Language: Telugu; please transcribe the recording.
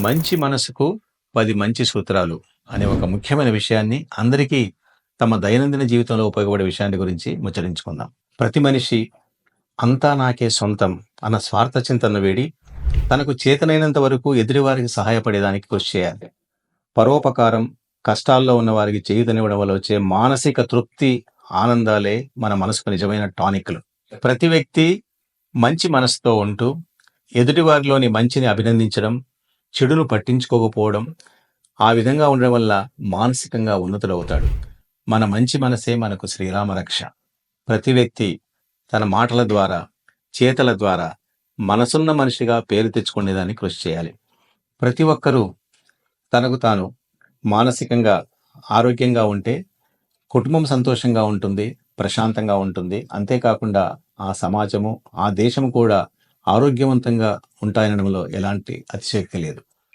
మంచి మనసుకు పది మంచి సూత్రాలు అనే ఒక ముఖ్యమైన విషయాన్ని అందరికీ తమ దైనందిన జీవితంలో ఉపయోగపడే విషయాన్ని గురించి ముచ్చరించుకుందాం ప్రతి మనిషి అంతా నాకే సొంతం అన్న స్వార్థ చింతన వేడి తనకు చేతనైనంత వరకు ఎదుటివారికి సహాయపడేదానికి కృషి చేయాలి. పరోపకారం కష్టాల్లో ఉన్న వారికి చేయుతనివ్వడం వల్ల వచ్చే మానసిక తృప్తి ఆనందాలే మన మనసుకు నిజమైన టానిక్లు. ప్రతి వ్యక్తి మంచి మనసుతో ఉంటూ ఎదుటివారిలోని మంచిని అభినందించడం చెడును పట్టించుకోకపోవడం ఆ విధంగా ఉండడం వల్ల మానసికంగా ఉన్నతుడవుతాడు. మన మంచి మనసే మనకు శ్రీరామ రక్ష. ప్రతి వ్యక్తి తన మాటల ద్వారా చేతల ద్వారా మనసున్న మనిషిగా పేరు తెచ్చుకునేదాన్ని కృషి చేయాలి. ప్రతి ఒక్కరూ తనకు తాను మానసికంగా ఆరోగ్యంగా ఉంటే కుటుంబం సంతోషంగా ఉంటుంది ప్రశాంతంగా ఉంటుంది. అంతేకాకుండా ఆ సమాజము ఆ దేశం కూడా ఆరోగ్యవంతంగా ఉంటాయనడంలో ఎలాంటి అతిశయక్తి లేదు.